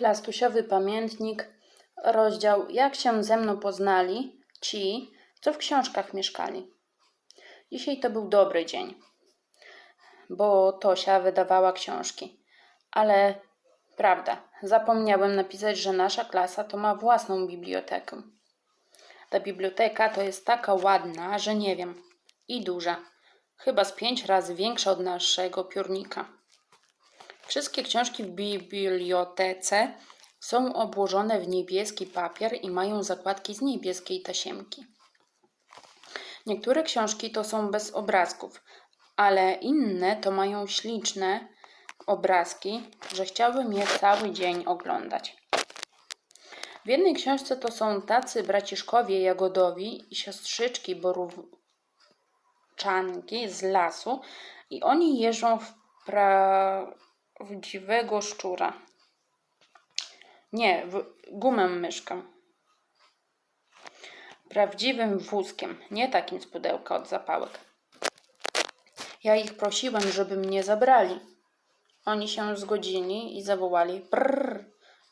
Plastusiowy pamiętnik, rozdział Jak się ze mną poznali ci, co w książkach mieszkali. Dzisiaj to był dobry dzień, bo Tosia wydawała książki. Ale prawda, zapomniałem napisać, że nasza klasa to ma własną bibliotekę. Ta biblioteka to jest taka ładna, że nie wiem. I duża. Chyba z pięć razy większa od naszego piórnika. Wszystkie książki w bibliotece są obłożone w niebieski papier i mają zakładki z niebieskiej tasiemki. Niektóre książki to są bez obrazków, ale inne to mają śliczne obrazki, że chciałbym je cały dzień oglądać. W jednej książce to są tacy braciszkowie jagodowi i siostrzyczki borówczanki z lasu i oni jeżdżą w prawdziwego szczura. Nie, w gumę myszkę. Prawdziwym wózkiem, nie takim z pudełka od zapałek. Ja ich prosiłem, żeby mnie zabrali. Oni się zgodzili i zawołali prrr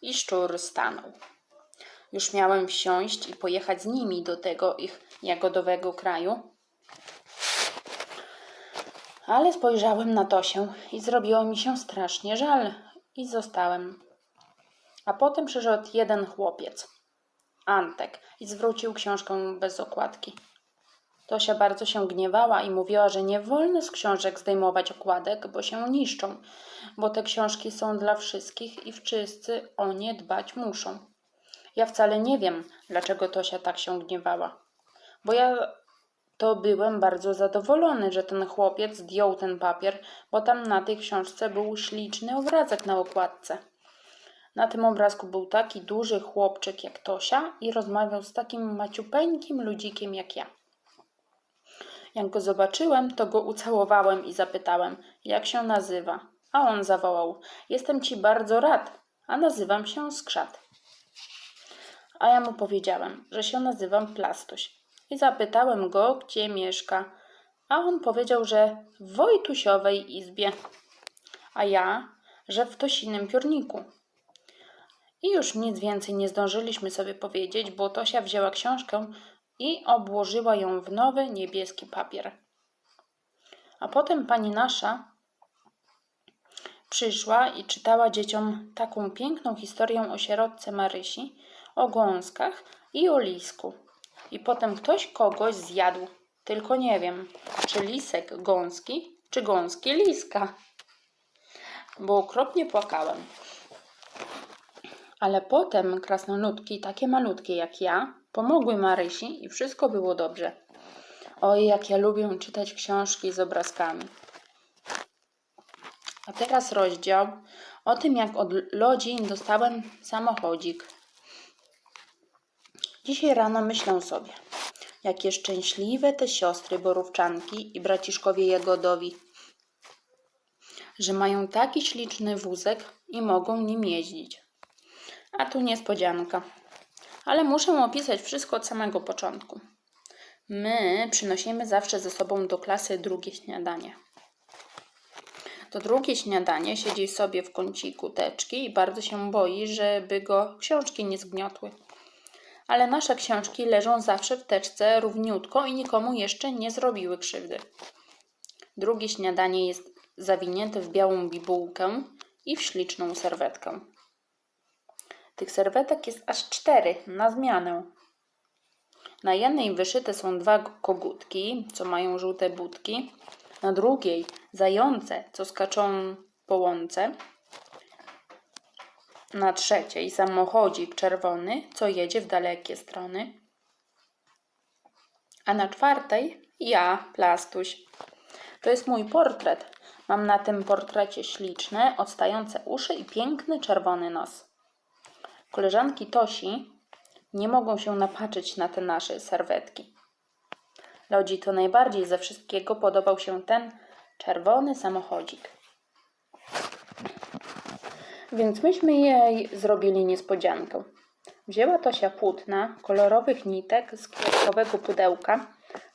i szczur stanął. Już miałem wsiąść i pojechać z nimi do tego ich jagodowego kraju. Ale spojrzałem na Tosię i zrobiło mi się strasznie żal i zostałem. A potem przyszedł jeden chłopiec, Antek, i zwrócił książkę bez okładki. Tosia bardzo się gniewała i mówiła, że nie wolno z książek zdejmować okładek, bo się niszczą, bo te książki są dla wszystkich i wszyscy o nie dbać muszą. Ja wcale nie wiem, dlaczego Tosia tak się gniewała, bo ja to byłem bardzo zadowolony, że ten chłopiec zdjął ten papier, bo tam na tej książce był śliczny obrazek na okładce. Na tym obrazku był taki duży chłopczyk jak Tosia i rozmawiał z takim maciupeńkim ludzikiem jak ja. Jak go zobaczyłem, to go ucałowałem i zapytałem, jak się nazywa. A on zawołał, jestem ci bardzo rad, a nazywam się Skrzat. A ja mu powiedziałem, że się nazywam Plastuś i zapytałem go, gdzie mieszka, a on powiedział, że w Wojtusiowej izbie, a ja, że w Tosinym piórniku. I już nic więcej nie zdążyliśmy sobie powiedzieć, bo Tosia wzięła książkę i obłożyła ją w nowy niebieski papier. A potem pani nasza przyszła i czytała dzieciom taką piękną historię o sierotce Marysi, o gąskach i o lisku. I potem ktoś kogoś zjadł. Tylko nie wiem, czy lisek gąski, czy gąski liska. Bo okropnie płakałem. Ale potem krasnoludki, takie malutkie jak ja, pomogły Marysi i wszystko było dobrze. Oj, jak ja lubię czytać książki z obrazkami. A teraz rozdział o tym, jak od Lodzi dostałem samochodzik. Dzisiaj rano myślę sobie, jakie szczęśliwe te siostry borówczanki i braciszkowie jagodowi, że mają taki śliczny wózek i mogą nim jeździć. A tu niespodzianka. Ale muszę opisać wszystko od samego początku. My przynosimy zawsze ze sobą do klasy drugie śniadanie. To drugie śniadanie siedzi sobie w kąciku teczki i bardzo się boi, żeby go książki nie zgniotły. Ale nasze książki leżą zawsze w teczce równiutko i nikomu jeszcze nie zrobiły krzywdy. Drugie śniadanie jest zawinięte w białą bibułkę i w śliczną serwetkę. Tych serwetek jest aż cztery na zmianę. Na jednej wyszyte są dwa kogutki, co mają żółte budki. Na drugiej zające, co skaczą po łące. Na trzeciej samochodzik czerwony, co jedzie w dalekie strony. A na czwartej ja, Plastuś. To jest mój portret. Mam na tym portrecie śliczne, odstające uszy i piękny czerwony nos. Koleżanki Tosi nie mogą się napatrzeć na te nasze serwetki. Lodzi to najbardziej ze wszystkiego podobał się ten czerwony samochodzik. Więc myśmy jej zrobili niespodziankę. Wzięła Tosia płótna, kolorowych nitek z kwiatkowego pudełka,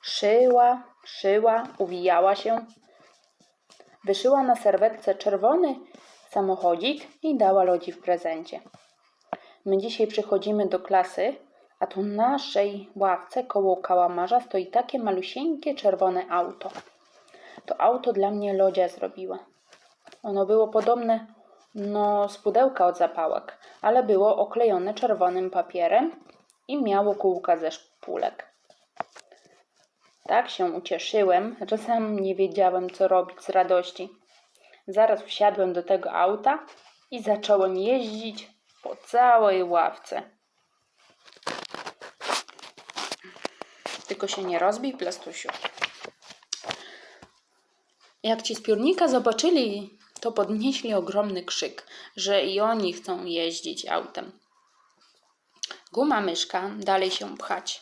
szyła, szyła, uwijała się. Wyszyła na serwetce czerwony samochodzik i dała Lodzi w prezencie. My dzisiaj przychodzimy do klasy, a tu na naszej ławce koło kałamarza stoi takie malusieńkie czerwone auto. To auto dla mnie Lodzia zrobiła. Ono było podobne no, z pudełka od zapałek, ale było oklejone czerwonym papierem i miało kółka ze szpulek. Tak się ucieszyłem, że sam nie wiedziałem, co robić z radości. Zaraz wsiadłem do tego auta i zacząłem jeździć po całej ławce. Tylko się nie rozbij, plastusiu. Jak ci z piórnika zobaczyli, to podnieśli ogromny krzyk, że i oni chcą jeździć autem. Guma myszka dalej się pchać,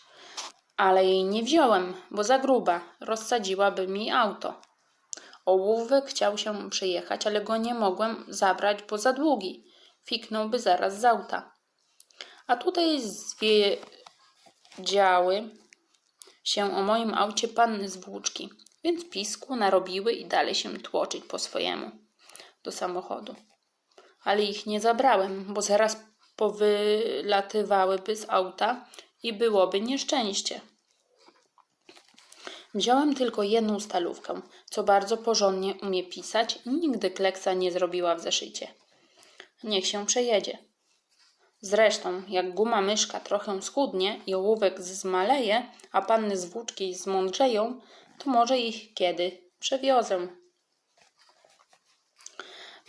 ale jej nie wziąłem, bo za gruba, rozsadziłaby mi auto. Ołówek chciał się przyjechać, ale go nie mogłem zabrać, bo za długi. Fiknąłby zaraz z auta. A tutaj zwiedziały się o moim aucie panny z włóczki, więc pisku narobiły i dalej się tłoczyć po swojemu do samochodu. Ale ich nie zabrałem, bo zaraz powylatywałyby z auta i byłoby nieszczęście. Wziąłem tylko jedną stalówkę, co bardzo porządnie umie pisać i nigdy kleksa nie zrobiła w zeszycie. Niech się przejedzie. Zresztą, jak guma myszka trochę schudnie i ołówek zmaleje, a panny z włóczki zmądrzeją, to może ich kiedy przewiozę.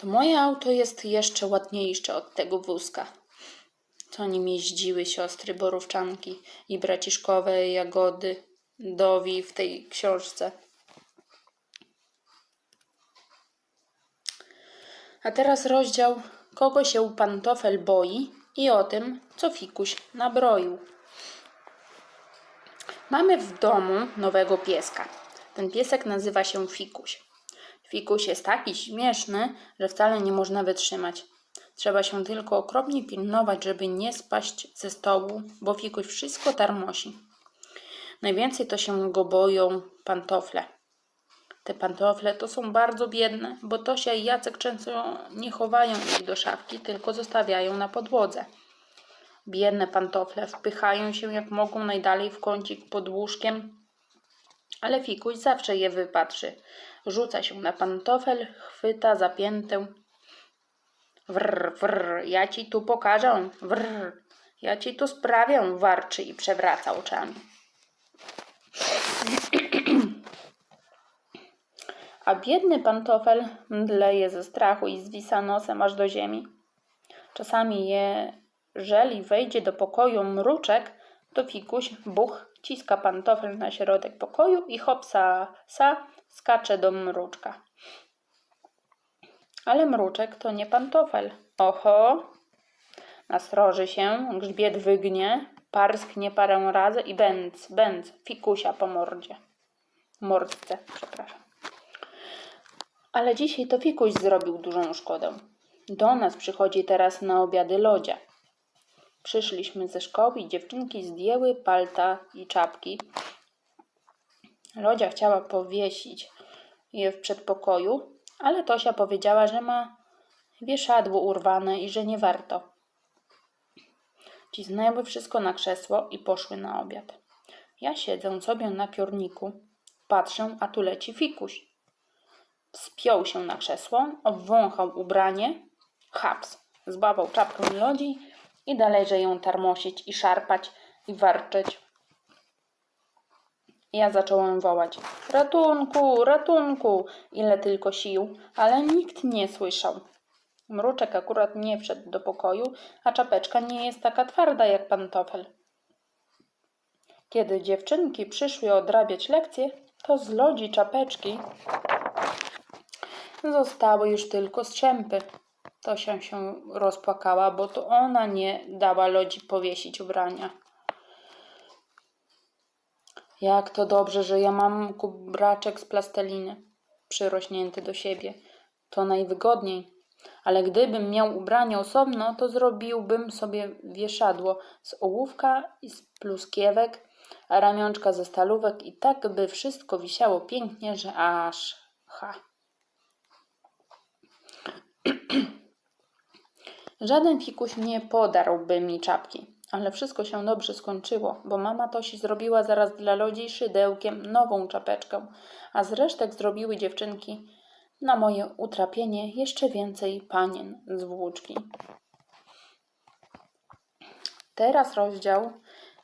To moje auto jest jeszcze ładniejsze od tego wózka. Co nim jeździły siostry borówczanki i braciszkowe jagody dowi w tej książce. A teraz rozdział Kogo się pantofel boi i o tym, co fikuś nabroił. Mamy w domu nowego pieska. Ten piesek nazywa się Fikuś. Fikuś jest taki śmieszny, że wcale nie można wytrzymać. Trzeba się tylko okropnie pilnować, żeby nie spaść ze stołu, bo Fikuś wszystko tarmosi. Najwięcej to się go boją pantofle. Te pantofle to są bardzo biedne, bo Tosia i Jacek często nie chowają ich do szafki, tylko zostawiają na podłodze. Biedne pantofle wpychają się jak mogą najdalej w kącik pod łóżkiem, ale fikuś zawsze je wypatrzy. Rzuca się na pantofel, chwyta zapiętę. Wrr, wrr, ja ci tu pokażę. Wrr, ja ci tu sprawię, warczy i przewraca oczami. A biedny pantofel mdleje ze strachu i zwisa nosem aż do ziemi. Czasami, jeżeli wejdzie do pokoju mruczek, to fikuś, buch, ciska pantofel na środek pokoju i hopsa, sa, skacze do mruczka. Ale mruczek to nie pantofel. Oho! Nasroży się, grzbiet wygnie, parsknie parę razy i bęc, bęc, fikusia po mordzie. Mordce, przepraszam. Ale dzisiaj to fikuś zrobił dużą szkodę. Do nas przychodzi teraz na obiady lodzia. Przyszliśmy ze szkoły i dziewczynki zdjęły palta i czapki. Lodzia chciała powiesić je w przedpokoju, ale Tosia powiedziała, że ma wieszadło urwane i że nie warto. Cisnęły wszystko na krzesło i poszły na obiad. Ja siedzę sobie na piorniku, patrzę, a tu leci fikuś. Spiął się na krzesło, obwąchał ubranie, haps, zbawał czapkę lodzi i dalejże ją tarmosić i szarpać i warczeć. Ja zacząłem wołać: Ratunku, ratunku! Ile tylko sił, ale nikt nie słyszał. Mruczek akurat nie wszedł do pokoju, a czapeczka nie jest taka twarda jak pantofel. Kiedy dziewczynki przyszły odrabiać lekcje, to z lodzi czapeczki zostały już tylko strzępy. Tosia się rozpłakała, bo to ona nie dała lodzi powiesić ubrania. Jak to dobrze, że ja mam kubraczek z plasteliny przyrośnięty do siebie. To najwygodniej. Ale gdybym miał ubranie osobno, to zrobiłbym sobie wieszadło z ołówka i z pluskiewek, a ramionczka ze stalówek i tak by wszystko wisiało pięknie, że aż ha. Żaden fikuś nie podarłby mi czapki, ale wszystko się dobrze skończyło, bo mama Tosi zrobiła zaraz dla ludzi szydełkiem nową czapeczkę, a z resztek zrobiły dziewczynki na moje utrapienie jeszcze więcej panien z włóczki. Teraz rozdział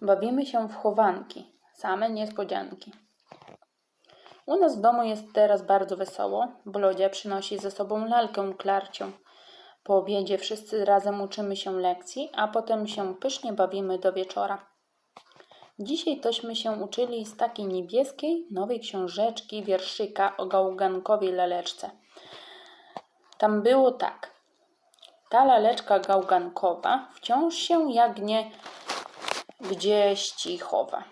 Bawimy się w chowanki, same niespodzianki. U nas w domu jest teraz bardzo wesoło, bo Lodzia przynosi ze sobą lalkę klarcią. Po obiedzie wszyscy razem uczymy się lekcji, a potem się pysznie bawimy do wieczora. Dzisiaj tośmy się uczyli z takiej niebieskiej, nowej książeczki wierszyka o gałgankowej laleczce. Tam było tak. Ta laleczka gałgankowa wciąż się jagnie gdzieś ci chowa.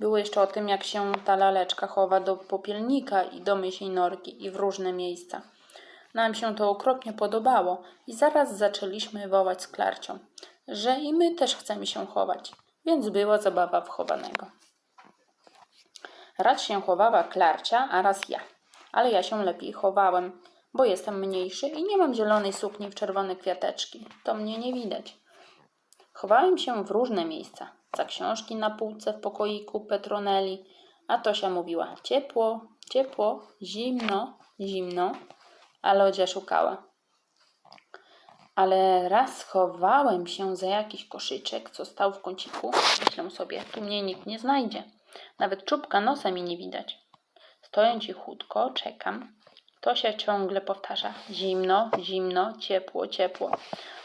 Było jeszcze o tym, jak się ta laleczka chowa do popielnika i do mysiej norki i w różne miejsca. Nam się to okropnie podobało i zaraz zaczęliśmy wołać z Klarcią, że i my też chcemy się chować, więc była zabawa w chowanego. Raz się chowała Klarcia, a raz ja, ale ja się lepiej chowałem, bo jestem mniejszy i nie mam zielonej sukni w czerwone kwiateczki. To mnie nie widać. Chowałem się w różne miejsca. Za książki na półce w pokoiku Petroneli, a Tosia mówiła ciepło, ciepło, zimno, zimno, a Lodzia szukała. Ale raz schowałem się za jakiś koszyczek, co stał w kąciku. Myślę sobie, tu mnie nikt nie znajdzie. Nawet czubka nosa mi nie widać. Stoję cichutko, czekam. Tosia ciągle powtarza zimno, zimno, ciepło, ciepło.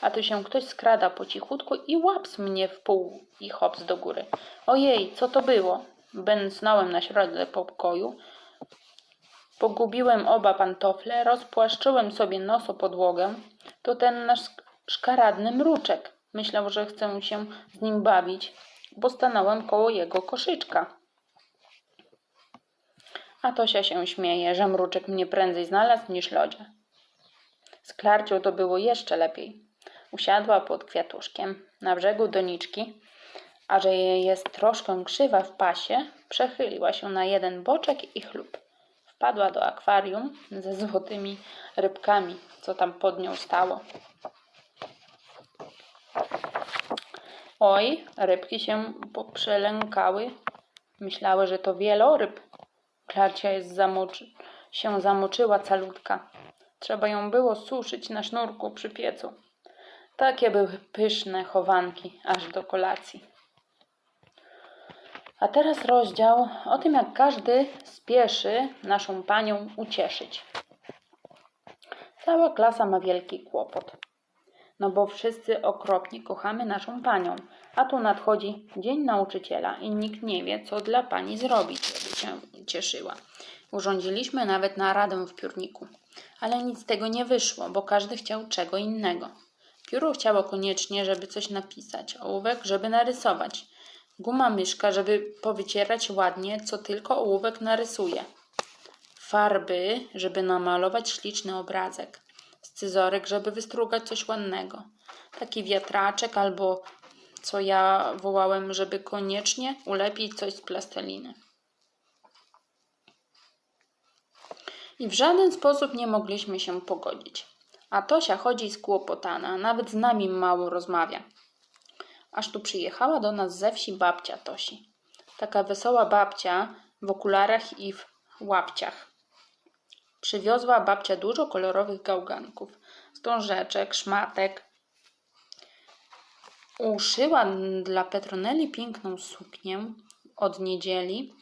A tu się ktoś skrada po cichutku i łaps mnie w pół i hops do góry. Ojej, co to było? Bęcnąłem na środek pokoju. Pogubiłem oba pantofle, rozpłaszczyłem sobie nos o podłogę. To ten nasz szkaradny mruczek. Myślał, że chcę się z nim bawić, bo stanąłem koło jego koszyczka. A Tosia się śmieje, że mruczek mnie prędzej znalazł niż lodzia. Z Klarcią to było jeszcze lepiej. Usiadła pod kwiatuszkiem na brzegu doniczki, a że jest troszkę krzywa w pasie, przechyliła się na jeden boczek i chlub. Wpadła do akwarium ze złotymi rybkami, co tam pod nią stało. Oj, rybki się przelękały. Myślały, że to wieloryb. Klarcia jest zamoczy, się zamoczyła calutka. Trzeba ją było suszyć na sznurku przy piecu. Takie były pyszne chowanki aż do kolacji. A teraz rozdział o tym, jak każdy spieszy naszą panią ucieszyć. Cała klasa ma wielki kłopot. No bo wszyscy okropnie kochamy naszą panią, a tu nadchodzi Dzień Nauczyciela i nikt nie wie, co dla pani zrobić, żeby się cieszyła. Urządziliśmy nawet naradę w piórniku, ale nic z tego nie wyszło, bo każdy chciał czego innego. Pióro chciało koniecznie, żeby coś napisać, ołówek, żeby narysować, guma myszka, żeby powycierać ładnie, co tylko ołówek narysuje, farby, żeby namalować śliczny obrazek, scyzorek, żeby wystrugać coś ładnego, taki wiatraczek albo co ja wołałem, żeby koniecznie ulepić coś z plasteliny. I w żaden sposób nie mogliśmy się pogodzić. A Tosia chodzi skłopotana, nawet z nami mało rozmawia. Aż tu przyjechała do nas ze wsi babcia Tosi. Taka wesoła babcia w okularach i w łapciach. Przywiozła babcia dużo kolorowych gałganków, stążeczek, szmatek. Uszyła dla Petroneli piękną suknię od niedzieli,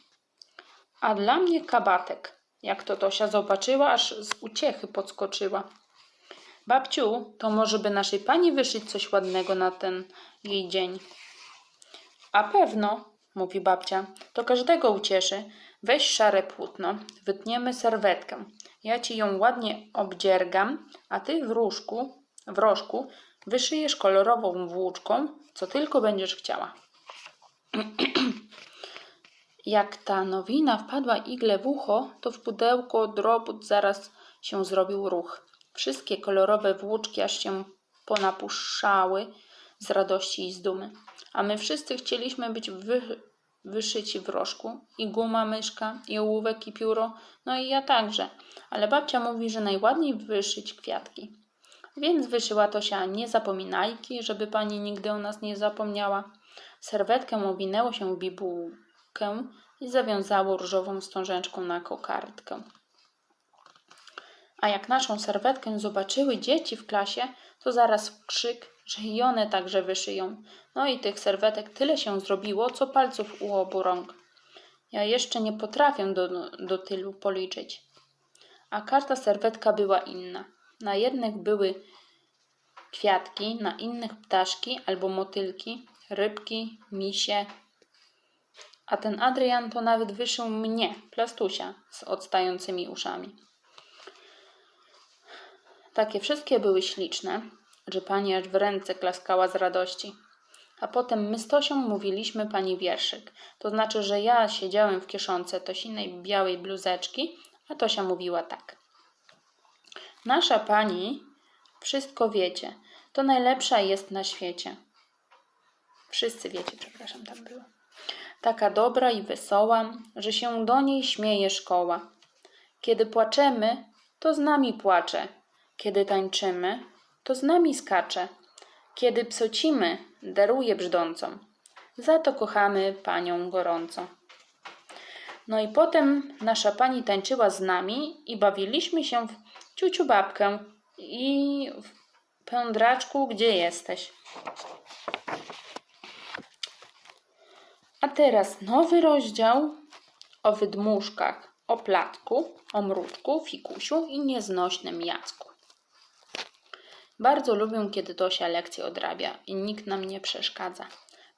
a dla mnie kabatek. Jak to Tosia zobaczyła, aż z uciechy podskoczyła. Babciu, to może by naszej pani wyszyć coś ładnego na ten jej dzień. A pewno, mówi babcia, to każdego ucieszy. Weź szare płótno, wytniemy serwetkę. Ja ci ją ładnie obdziergam, a ty w różku, w rożku wyszyjesz kolorową włóczką, co tylko będziesz chciała. Jak ta nowina wpadła igle w ucho, to w pudełku od robót zaraz się zrobił ruch. Wszystkie kolorowe włóczki aż się ponapuszczały z radości i z dumy. A my wszyscy chcieliśmy być wy, wyszyci w rożku. I guma, myszka, i ołówek, i pióro, no i ja także. Ale babcia mówi, że najładniej wyszyć kwiatki. Więc wyszyła Tosia nie zapominajki, żeby pani nigdy o nas nie zapomniała. Serwetkę owinęło się w bibułkę i zawiązało różową wstążeczką na kokardkę. A jak naszą serwetkę zobaczyły dzieci w klasie, to zaraz krzyk, że i one także wyszyją. No i tych serwetek tyle się zrobiło, co palców u obu rąk. Ja jeszcze nie potrafię do, do tylu policzyć. A każda serwetka była inna. Na jednych były kwiatki, na innych ptaszki albo motylki, rybki, misie. A ten Adrian to nawet wyszył mnie, plastusia, z odstającymi uszami. Takie wszystkie były śliczne, że pani aż w ręce klaskała z radości. A potem my z Tosią mówiliśmy pani wierszyk. To znaczy, że ja siedziałem w kieszonce Tosinej białej bluzeczki, a Tosia mówiła tak. Nasza pani, wszystko wiecie, to najlepsza jest na świecie. Wszyscy wiecie, przepraszam, tam było. Taka dobra i wesoła, że się do niej śmieje szkoła. Kiedy płaczemy, to z nami płacze. Kiedy tańczymy, to z nami skacze. Kiedy psocimy, daruje brzdącą. Za to kochamy panią gorąco. No i potem nasza pani tańczyła z nami i bawiliśmy się w ciuciu babkę i w pędraczku, gdzie jesteś. A teraz nowy rozdział o wydmuszkach, o platku, o mruczku, fikusiu i nieznośnym Jacku. Bardzo lubię, kiedy Tosia lekcje odrabia i nikt nam nie przeszkadza.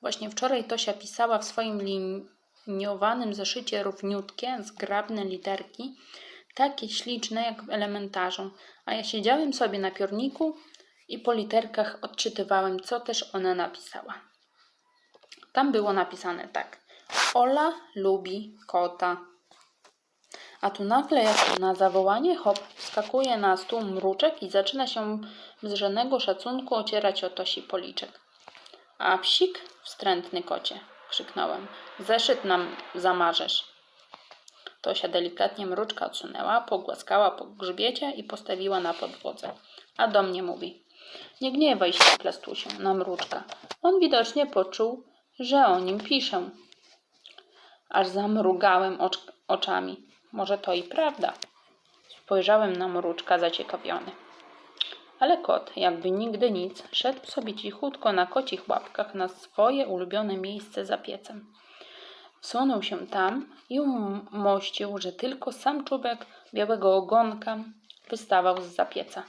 Właśnie wczoraj Tosia pisała w swoim liniowanym zeszycie równiutkie, zgrabne literki, takie śliczne jak w elementarzu, a ja siedziałem sobie na piorniku i po literkach odczytywałem, co też ona napisała. Tam było napisane tak. Ola lubi kota. A tu nagle, jak na zawołanie, hop, wskakuje na stół mruczek i zaczyna się z żadnego szacunku ocierać o Tosi policzek. A psik, wstrętny kocie, krzyknąłem. Zeszyt nam zamarzesz. Tosia delikatnie mruczka odsunęła, pogłaskała po grzbiecie i postawiła na podłodze. A do mnie mówi. Nie gniewaj się, plastusiu, na mruczka. On widocznie poczuł, że o nim piszę. Aż zamrugałem ocz oczami. Może to i prawda. Spojrzałem na mruczka zaciekawiony. Ale kot, jakby nigdy nic, szedł sobie cichutko na kocich łapkach na swoje ulubione miejsce za piecem. Wsunął się tam i umościł, że tylko sam czubek białego ogonka wystawał z zapieca.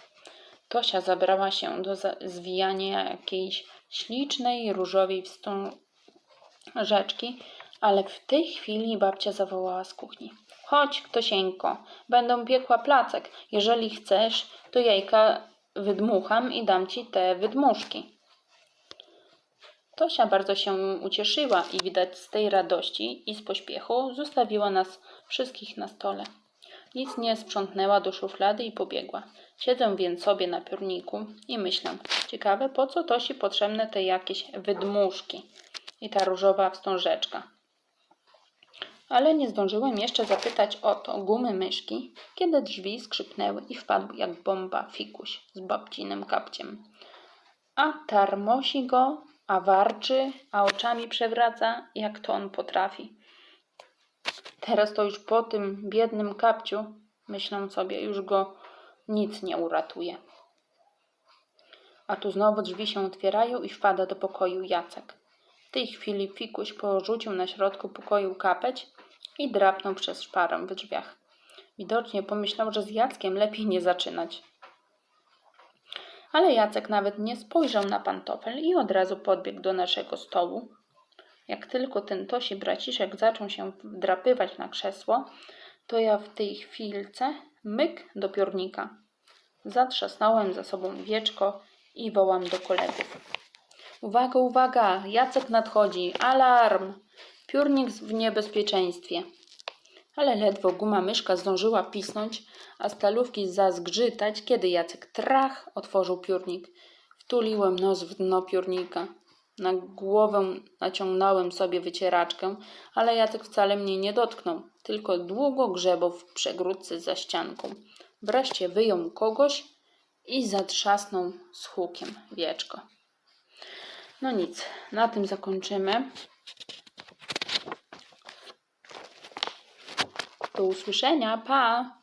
Tosia zabrała się do zwijania jakiejś ślicznej, różowej wstążeczki, ale w tej chwili babcia zawołała z kuchni. Chodź, Ktosieńko, będę piekła placek. Jeżeli chcesz, to jajka wydmucham i dam ci te wydmuszki. Tosia bardzo się ucieszyła i widać z tej radości i z pośpiechu zostawiła nas wszystkich na stole. Nic nie sprzątnęła do szuflady i pobiegła. Siedzę więc sobie na piórniku i myślę, ciekawe po co Tosi potrzebne te jakieś wydmuszki i ta różowa wstążeczka. Ale nie zdążyłem jeszcze zapytać o to gumy myszki, kiedy drzwi skrzypnęły i wpadł jak bomba fikuś z babcinem kapciem. A tarmosi go, a warczy, a oczami przewraca, jak to on potrafi. Teraz to już po tym biednym kapciu, myślę sobie, już go nic nie uratuje. A tu znowu drzwi się otwierają i wpada do pokoju Jacek. W tej chwili Fikuś porzucił na środku pokoju kapeć i drapnął przez szparę w drzwiach. Widocznie pomyślał, że z Jackiem lepiej nie zaczynać. Ale Jacek nawet nie spojrzał na pantofel i od razu podbiegł do naszego stołu. Jak tylko ten Tosi braciszek zaczął się wdrapywać na krzesło, to ja w tej chwilce myk do piórnika. Zatrzasnąłem za sobą wieczko i wołam do kolegów. Uwaga, uwaga, Jacek nadchodzi, alarm! Piórnik w niebezpieczeństwie. Ale ledwo guma myszka zdążyła pisnąć, a stalówki zazgrzytać, kiedy Jacek trach otworzył piórnik. Wtuliłem nos w dno piórnika. Na głowę naciągnąłem sobie wycieraczkę, ale Jacek wcale mnie nie dotknął, tylko długo grzebał w przegródce za ścianką. Wreszcie wyjął kogoś i zatrzasnął z hukiem wieczko. No nic, na tym zakończymy. Do usłyszenia, pa!